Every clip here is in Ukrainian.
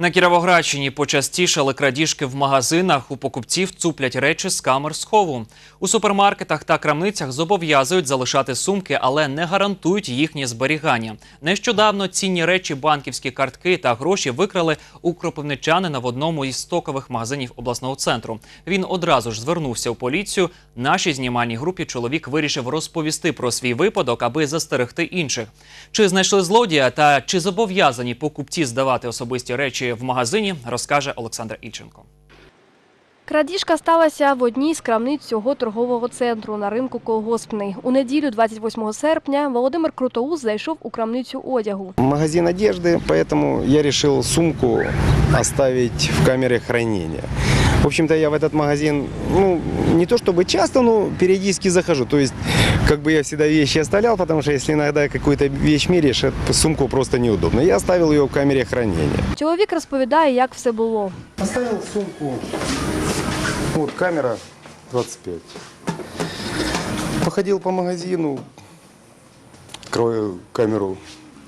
На Кіровоградщині почастішали крадіжки в магазинах. У покупців цуплять речі з камер схову. У супермаркетах та крамницях зобов'язують залишати сумки, але не гарантують їхнє зберігання. Нещодавно цінні речі, банківські картки та гроші викрали у кропивничанина в одному із стокових магазинів обласного центру. Він одразу ж звернувся у поліцію. Нашій знімальній групі чоловік вирішив розповісти про свій випадок, аби застерегти інших. Чи знайшли злодія та чи зобов'язані покупці здавати особисті речі в магазині, розкаже Олександр Ільченко. Крадіжка сталася в одній з крамниць цього торгового центру на ринку Колгоспний. У неділю, 28 серпня, Володимир Крутоус зайшов у крамницю одягу. Магазин одежди, поэтому я вирішив сумку оставити в камері хранения. В общем-то, я в этот магазин, ну, не то чтобы часто, но периодически захожу. То есть, как бы я всегда вещи оставлял, потому что если иногда какую-то вещь меряешь, эту сумку просто неудобно. Я оставил ее в камере хранения. Чоловік розповідає, як все було. Оставил сумку. Вот камера 25. Походил по магазину, открою камеру,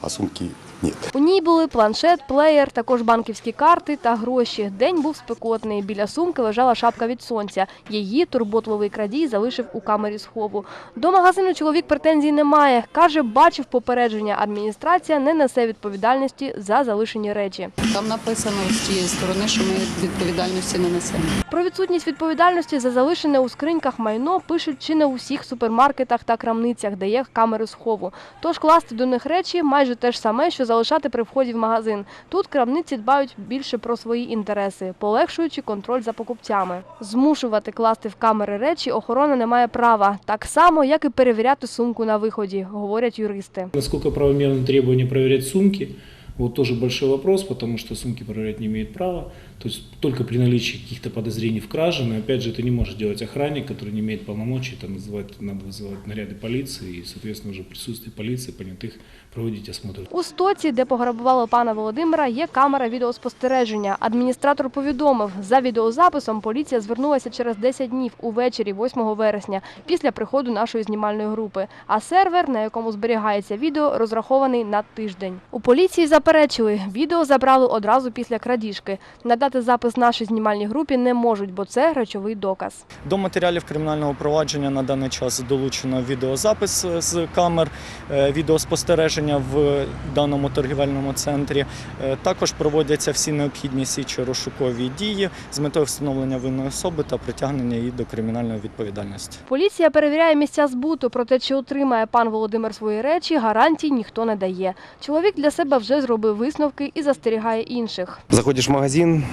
а сумки нет. У ній були планшет, плеєр, також банківські карти та гроші. День був спекотний. Біля сумки лежала шапка від сонця. Її турботливий крадій залишив у камері схову. До магазину чоловік претензій не має. Каже, бачив попередження. Адміністрація не несе відповідальності за залишені речі. Там написано з тієї сторони, що ми відповідальності не несемо. Про відсутність відповідальності за залишене у скриньках майно пишуть чи не у всіх супермаркетах та крамницях, де є камери схову. Тож класти до них речі майже те ж саме, що залишати при вході в магазин. Тут крамниці дбають більше про свої інтереси, полегшуючи контроль за покупцями. Змушувати класти в камери речі охорона не має права, так само як і перевіряти сумку на виході, говорять юристи. Насколько правомірно требування перевіряти сумки, вот тоже большой вопрос, потому что сумки проверять не имеет права. То есть только при наличии каких-то подозрений в краже, но опять же это не может делать охранник, который не имеет полномочий, там вызывать, надо вызывать наряды полиции и, соответственно, уже в присутствии полиции понятых проводить осмотр. У стоці, де пограбували пана Володимира, є камера відеоспостереження. Адміністратор повідомив, за відеозаписом поліція звернулася через 10 днів увечері 8 вересня після приходу нашої знімальної групи. А сервер, на якому зберігається відео, розрахований на тиждень. У поліції заперечили, відео забрали одразу після крадіжки. Надати запис нашій знімальній групі не можуть, бо це речовий доказ. До матеріалів кримінального провадження на даний час долучено відеозапис з камер е, відеоспостереження в даному торгівельному центрі. Е, Також проводяться всі необхідні слідчі розшукові дії з метою встановлення винної особи та притягнення її до кримінальної відповідальності. Поліція перевіряє місця збуту, проте чи отримає пан Володимир свої речі, гарантій ніхто не дає. Чоловік для себе вже зробив висновки і застерігає інших. Заходиш в магазин,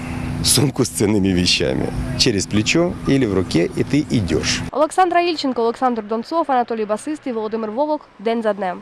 сумку з цінними вещами через плечо или в руке, і ти йдеш. Олександра Ільченко, Олександр Донцов, Анатолій Басистий, Володимир Вовок. День за днем.